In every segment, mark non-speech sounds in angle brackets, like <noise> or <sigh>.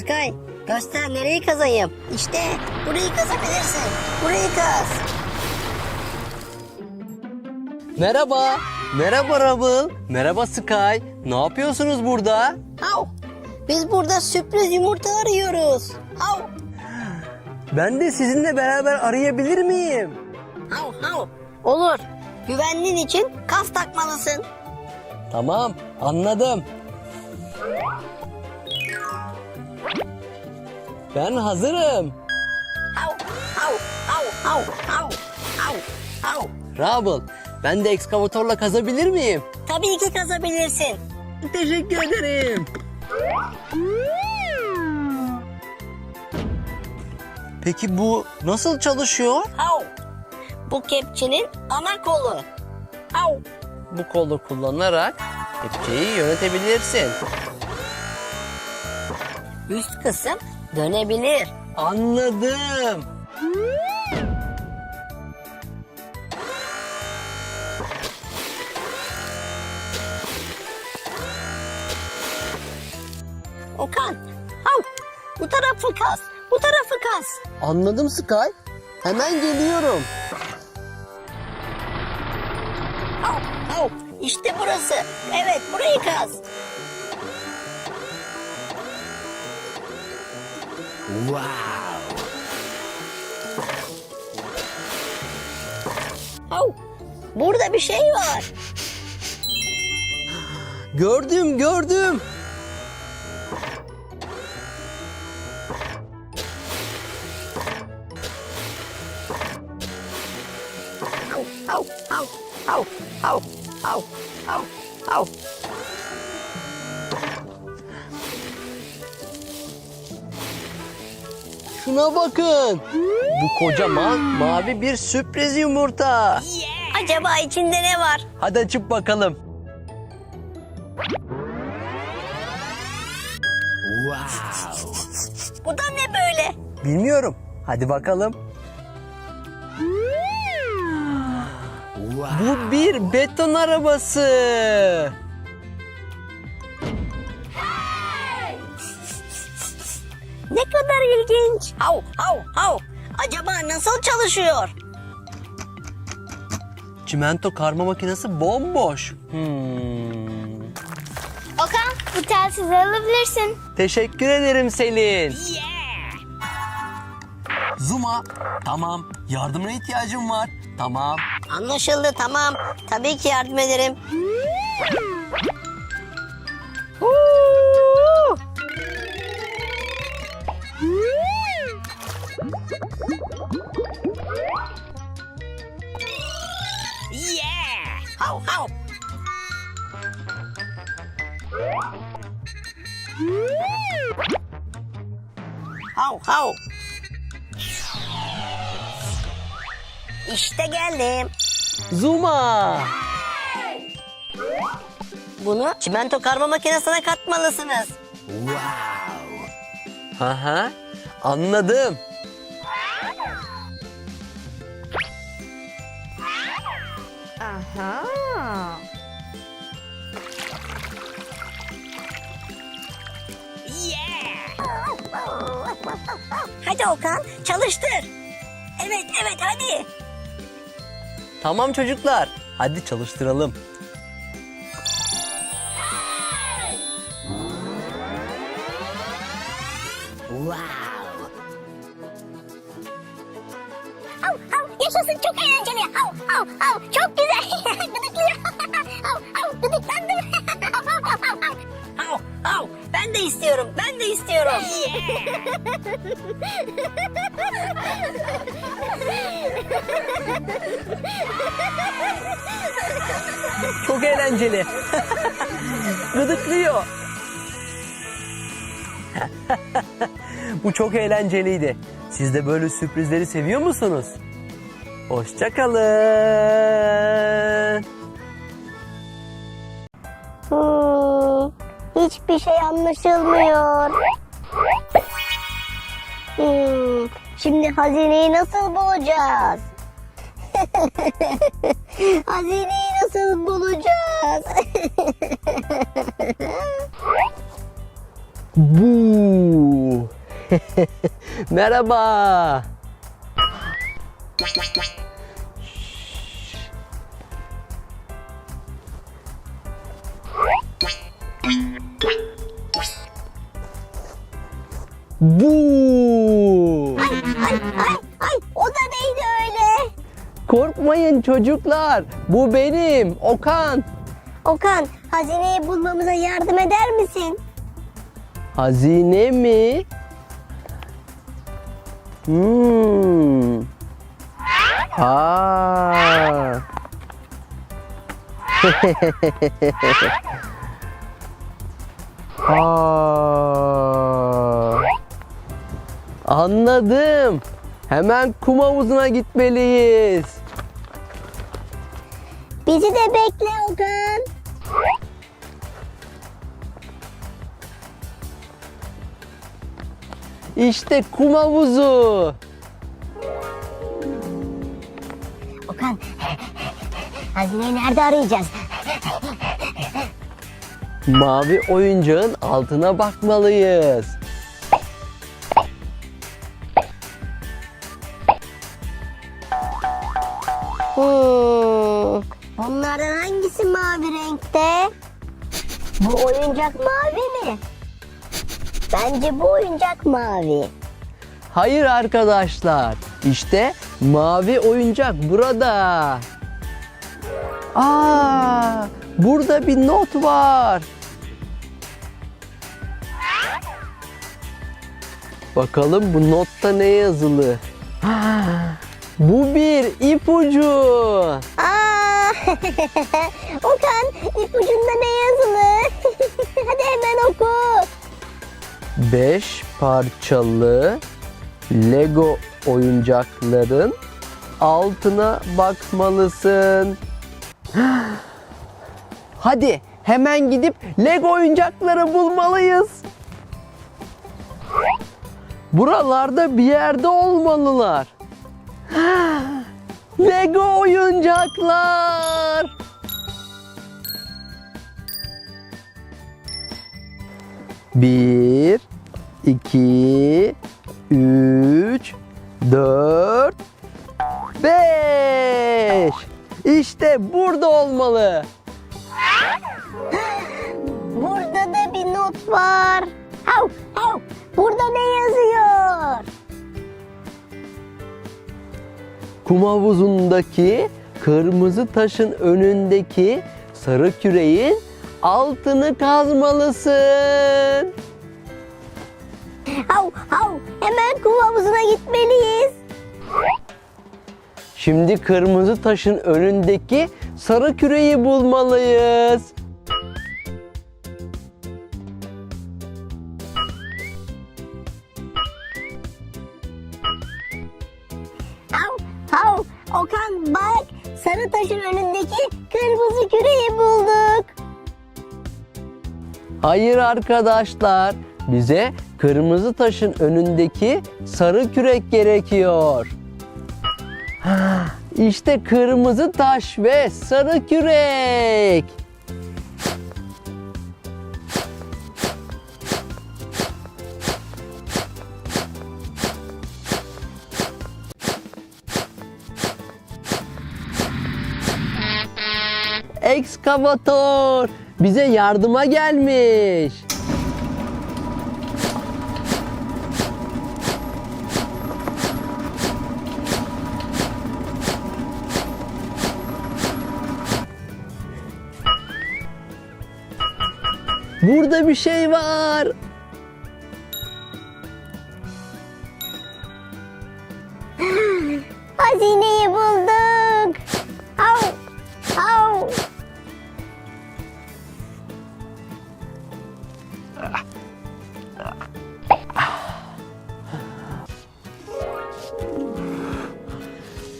Sky göster nereyi kazayım. İşte burayı kazabilirsin. Burayı kaz. Merhaba. Merhaba Rubble. Merhaba Sky. Ne yapıyorsunuz burada? Hav. Biz burada sürpriz yumurta arıyoruz. Hav. Ben de sizinle beraber arayabilir miyim? Hav hav. Olur. Güvenliğin için kas takmalısın. Tamam, anladım. Ben hazırım. Hav hav hav hav hav hav hav. Rubble, ben de ekskavatorla kazabilir miyim? Tabii ki kazabilirsin. Teşekkür ederim. Peki bu nasıl çalışıyor? Hav. Bu kepçenin ana kolu. Hav. Bu kolu kullanarak kepçeyi yönetebilirsin. Üst kısım dönebilir. Anladım. Okan. Hav. Bu tarafı kas. Bu tarafı kas. Anladım Sky. Hemen geliyorum. Hav hav. İşte burası. Evet burayı kaz. Hav. Burada bir şey var. Gördüm, gördüm. Şuna bakın. Bu kocaman mavi bir sürpriz yumurta. Acaba içinde ne var? Hadi açıp bakalım. Bu da ne böyle? Bilmiyorum. Hadi bakalım. Bu bir beton arabası. Ne kadar ilginç. Hav hav hav. Acaba nasıl çalışıyor? Çimento karma makinesi bomboş. Hmm. Okan bu telsizi alabilirsin. Teşekkür ederim Selin. Zuma, tamam. Yardımına ihtiyacım var. Tamam. Anlaşıldı tamam. Tabii ki yardım ederim. Yeah! Hav hav. Hav hav. İşte geldim. Zuma. Bunu çimento karma makinesine katmalısınız. Aha, anladım. Hadi Okan çalıştır. Evet evet hadi. Tamam çocuklar. Hadi çalıştıralım. Çok eğlenceli. <laughs> Gıdıklıyor. <laughs> Bu çok eğlenceliydi. Siz de böyle sürprizleri seviyor musunuz? Hoşçakalın. Hmm, hiçbir şey anlaşılmıyor. Hmm, şimdi hazineyi nasıl bulacağız? <laughs> hazineyi nasıl bulacağız? Bu. <laughs> Merhaba. Bu. Ay ay ay Korkmayın çocuklar. Bu benim Okan. Okan hazineyi bulmamıza yardım eder misin? Hazine mi? Hmm. Aa. <laughs> Aa. Anladım. Hemen kum havuzuna gitmeliyiz. Bizi de bekle Okan. İşte kum havuzu. Okan hazineyi nerede arayacağız? Mavi oyuncağın altına bakmalıyız. Bence bu oyuncak mavi. Hayır arkadaşlar. İşte mavi oyuncak burada. Aa, burada bir not var. Bakalım bu notta ne yazılı? Bu bir ipucu. Aa, <laughs> Okan ipucunda ne yazılı? <laughs> Hadi hemen oku. Beş parçalı Lego oyuncakların altına bakmalısın. <gasps> Hadi hemen gidip Lego oyuncakları bulmalıyız. Buralarda bir yerde olmalılar. <gasps> Lego oyuncaklar. Bir, iki, üç, dört, beş. İşte burada olmalı. Burada da bir not var. Hav, hav. Burada ne yazıyor? Kum havuzundaki kırmızı taşın önündeki sarı küreğin altını kazmalısın. Hav, hav. Hemen kum havuzuna gitmeliyiz. Şimdi kırmızı taşın önündeki sarı küreği bulmalıyız. Hav, hav. Okan bak sarı taşın önündeki kırmızı küreyi bulduk. Hayır arkadaşlar, bize kırmızı taşın önündeki sarı kürek gerekiyor. İşte kırmızı taş ve sarı kürek. Ekskavator bize yardıma gelmiş. Burada bir şey var. <gasps> Hazineyi bulduk. Hav, hav.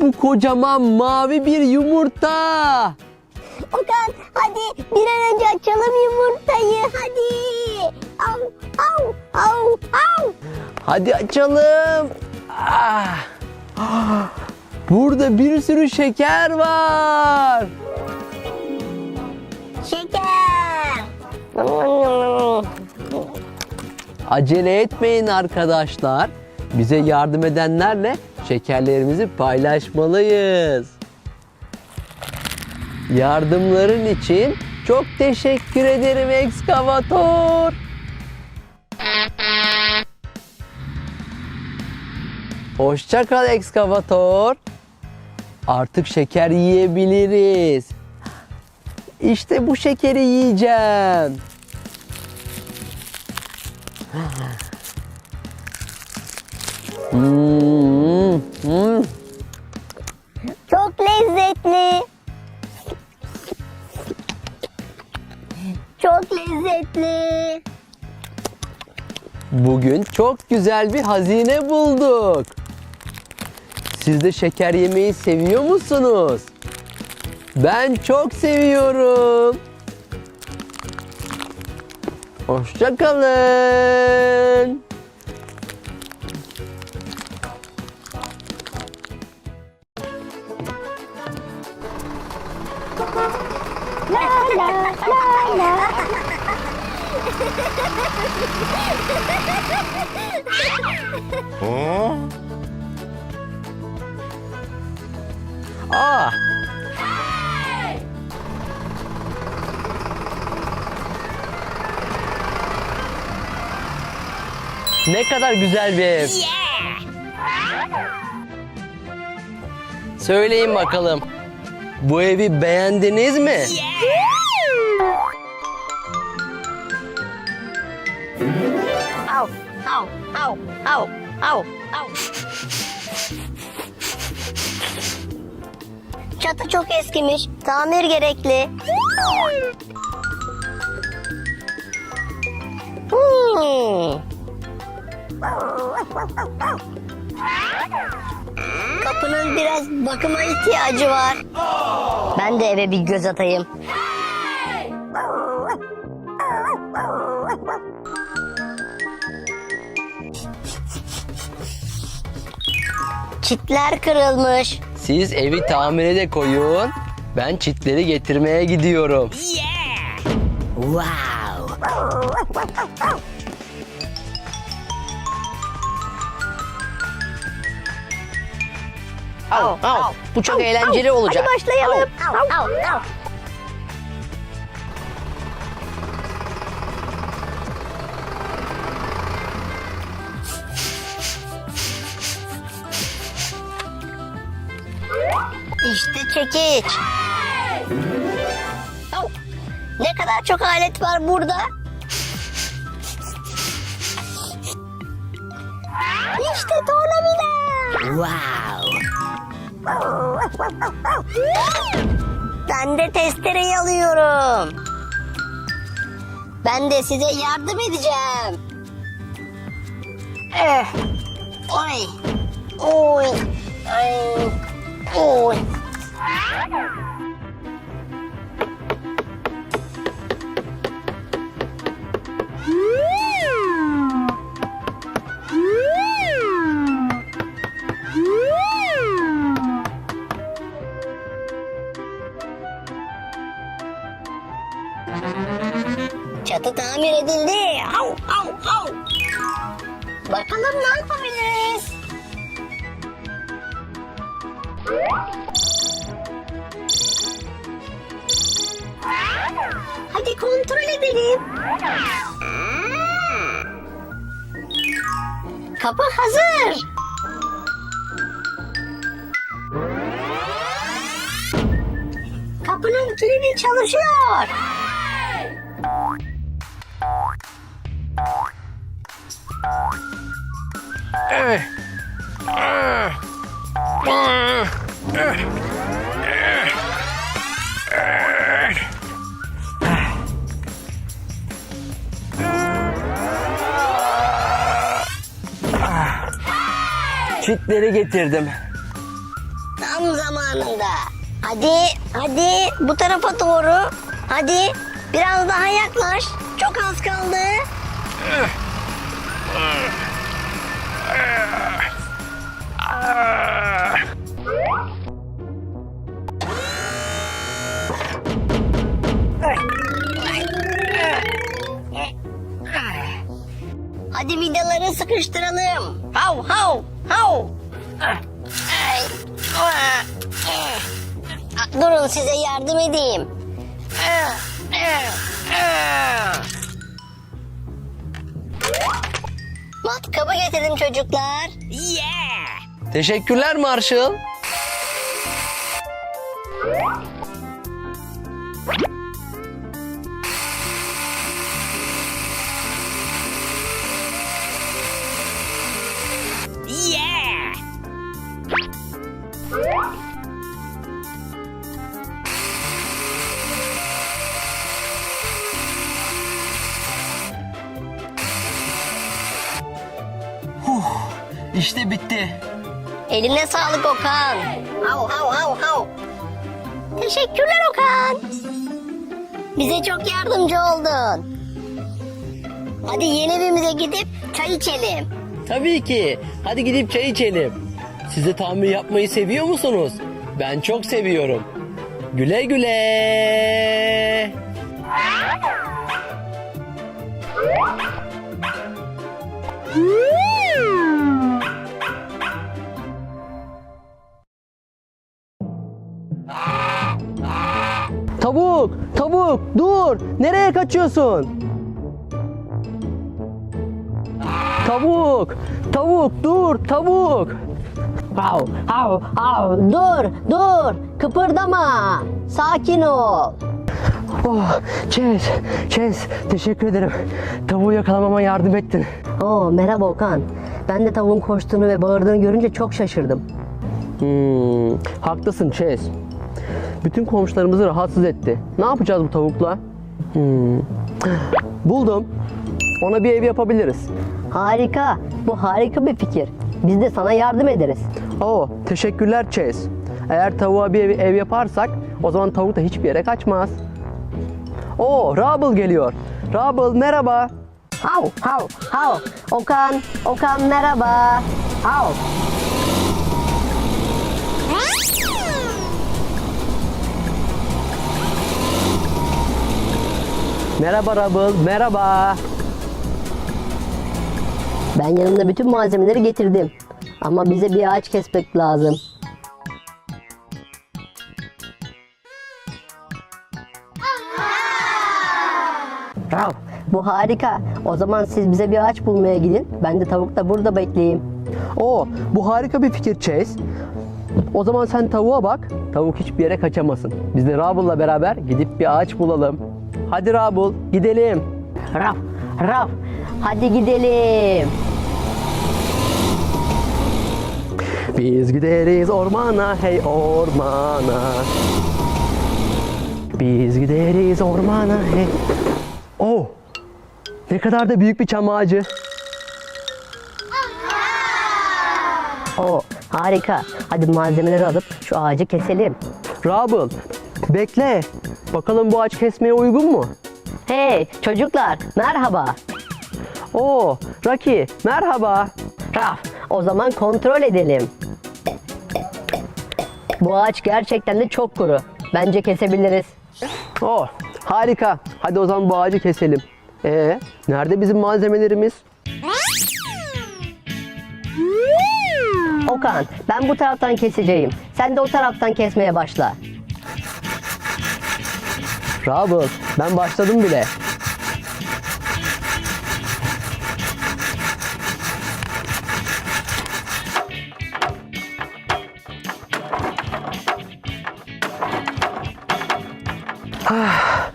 Bu kocaman mavi bir yumurta. Okan hadi bir an önce açalım yumurtayı hadi. Av, av, av, av. Hadi açalım. Ah. Ah. Burada bir sürü şeker var. Şeker. Acele etmeyin arkadaşlar. Bize yardım edenlerle şekerlerimizi paylaşmalıyız. Yardımların için çok teşekkür ederim ekskavator. Hoşça kal ekskavator. Artık şeker yiyebiliriz. İşte bu şekeri yiyeceğim. Hmm, hmm. Çok lezzetli. Çok lezzetli. Bugün çok güzel bir hazine bulduk. Siz de şeker yemeyi seviyor musunuz? Ben çok seviyorum. Hoşça La la la la. Aa, ne kadar güzel bir ev. Söyleyin bakalım. Bu evi beğendiniz mi? Au, au, au, au, au, au. Çatı çok eskimiş. Tamir gerekli. Hmm. Kapının biraz bakıma ihtiyacı var. Ben de eve bir göz atayım. Çitler kırılmış. Siz evi tamire de koyun. Ben çitleri getirmeye gidiyorum. Wow. Au, au. Bu çok eğlenceli olacak. Hadi başlayalım. Au, au, au. İşte çekiç. Ne kadar çok alet var burada. İşte tornavida. Wow. Ben de testereyi alıyorum. Ben de size yardım edeceğim. Eh. Oy. Oy. Ay. Oy. Kilidi çalışıyor. Çitleri getirdim. Tam zamanında. Hadi, hadi bu tarafa doğru. Hadi biraz daha yaklaş. Çok az kaldı. Hadi vidaları sıkıştıralım. Hav hav hav. Ay. Durun size yardım edeyim. Matkabı getirdim çocuklar. Yeah. Teşekkürler Marshall. İşte bitti. Eline sağlık Okan. Hav hav hav hav. Teşekkürler Okan. Bize çok yardımcı oldun. Hadi yeni evimize gidip çay içelim. Tabii ki. Hadi gidip çay içelim. Siz de tamir yapmayı seviyor musunuz? Ben çok seviyorum. Güle güle. Tavuk, tavuk, dur. Nereye kaçıyorsun? Tavuk, tavuk, dur, tavuk. Hav hav hav. Dur dur kıpırdama. Sakin ol. Oh, Chase, Chase, teşekkür ederim. Tavuğu yakalamama yardım ettin. Oo, merhaba Okan. Ben de tavuğun koştuğunu ve bağırdığını görünce çok şaşırdım. Hmm, haklısın Chase. Bütün komşularımızı rahatsız etti. Ne yapacağız bu tavukla? Hmm. Buldum. Ona bir ev yapabiliriz. Harika. Bu harika bir fikir. Biz de sana yardım ederiz. Oo, teşekkürler Chase. Eğer tavuğa bir ev, ev yaparsak o zaman tavuk da hiçbir yere kaçmaz. Oo, Rubble geliyor. Rubble merhaba. Hav hav hav. Okan, Okan merhaba. Hav. Merhaba Rubble, merhaba. Ben yanımda bütün malzemeleri getirdim. Ama bize bir ağaç kesmek lazım. Rav, bu harika. O zaman siz bize bir ağaç bulmaya gidin. Ben de tavukla burada bekleyeyim. Oo, bu harika bir fikir Chase. O zaman sen tavuğa bak. Tavuk hiçbir yere kaçamasın. Biz de Rubble'la beraber gidip bir ağaç bulalım. Hadi Rubble, gidelim. Rav, Rav. Hadi gidelim. Biz gideriz ormana, hey ormana. Biz gideriz ormana, hey. Oh, ne kadar da büyük bir çam ağacı. Oo, harika. Hadi malzemeleri alıp şu ağacı keselim. Rubble, bekle. Bakalım bu ağaç kesmeye uygun mu? Hey çocuklar merhaba. Oo, Rocky, merhaba. Raf, o zaman kontrol edelim. Bu ağaç gerçekten de çok kuru. Bence kesebiliriz. Oh, harika. Hadi o zaman bu ağacı keselim. Ee, nerede bizim malzemelerimiz? Okan, ben bu taraftan keseceğim. Sen de o taraftan kesmeye başla. Rubble, ben başladım bile. Ah,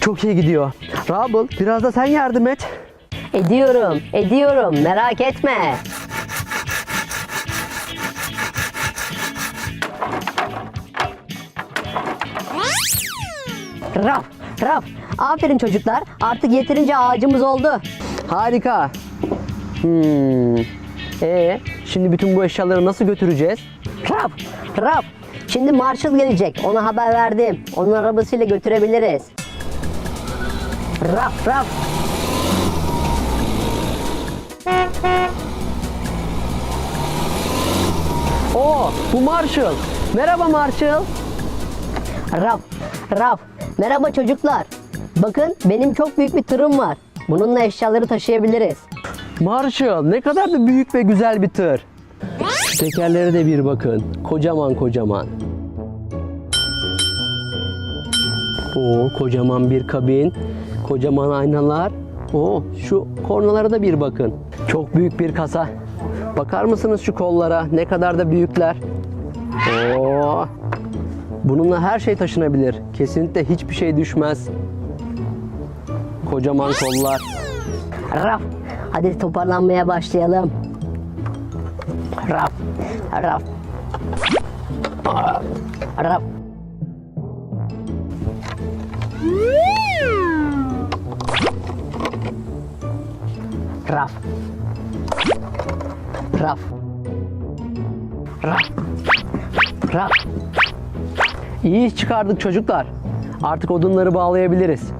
Çok iyi gidiyor. Rubble, biraz da sen yardım et. Ediyorum, ediyorum. Merak etme. Raf, Raf. Aferin çocuklar. Artık yeterince ağacımız oldu. Harika. Hmm. Ee, şimdi bütün bu eşyaları nasıl götüreceğiz? Raf, Raf. Şimdi Marshall gelecek. Ona haber verdim. Onun arabasıyla götürebiliriz. Raf, Raf. Oo, bu Marshall. Merhaba Marshall. Raf, Raf. Merhaba çocuklar. Bakın benim çok büyük bir tırım var. Bununla eşyaları taşıyabiliriz. Marshall ne kadar da büyük ve güzel bir tır. Tekerlere de bir bakın. Kocaman kocaman. O kocaman bir kabin, kocaman aynalar. O şu kornalara da bir bakın. Çok büyük bir kasa. Bakar mısınız şu kollara? Ne kadar da büyükler. Oo. Bununla her şey taşınabilir. Kesinlikle hiçbir şey düşmez. Kocaman kollar. Raf. Hadi toparlanmaya başlayalım. Raf. Raf. Raf. Raf. Raf. Raf. Raf. İyi iş çıkardık çocuklar. Artık odunları bağlayabiliriz.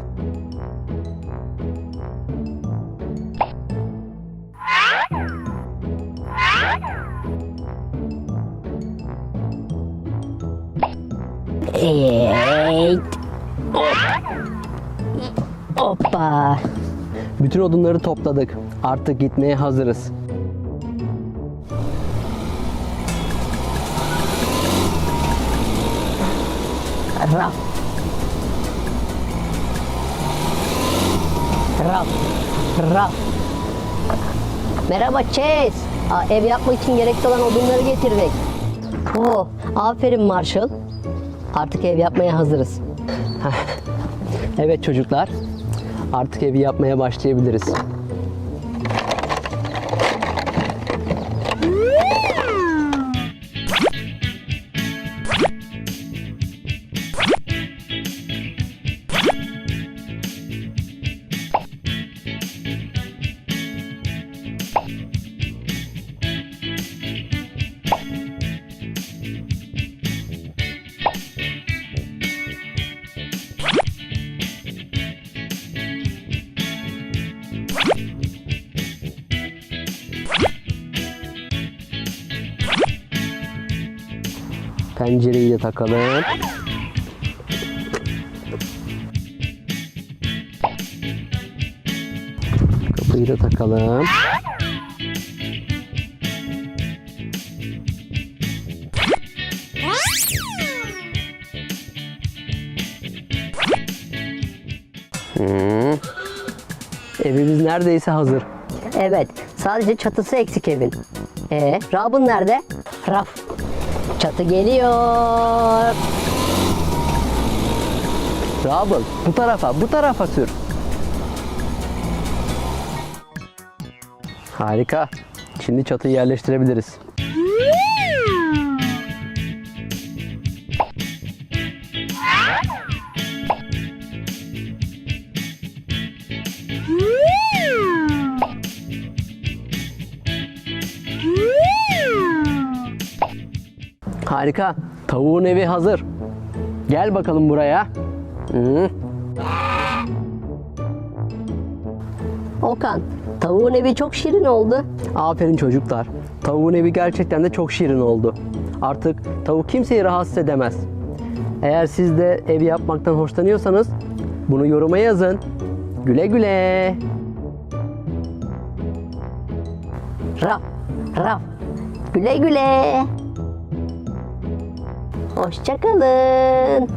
Evet. Hoppa. Bütün odunları topladık. Artık gitmeye hazırız. Raf. Raf. Raf. Merhaba Chase. Ev yapmak için gerekli olan odunları getirdik. Oo, aferin Marshall. Artık ev yapmaya hazırız. <laughs> Evet çocuklar. Artık evi yapmaya başlayabiliriz. De takalım. Kapıyı da takalım. Hmm. Evimiz neredeyse hazır. Evet, sadece çatısı eksik evin. Ee, Rabın nerede? Raf. Çatı geliyor. Rabıl bu tarafa, bu tarafa sür. Harika. Şimdi çatıyı yerleştirebiliriz. Harika. Tavuğun evi hazır. Gel bakalım buraya. Hı. Okan, tavuğun evi çok şirin oldu. Aferin çocuklar. Tavuğun evi gerçekten de çok şirin oldu. Artık tavuk kimseyi rahatsız edemez. Eğer siz de ev yapmaktan hoşlanıyorsanız bunu yoruma yazın. Güle güle. Raf, raf. Güle güle. Hoşçakalın.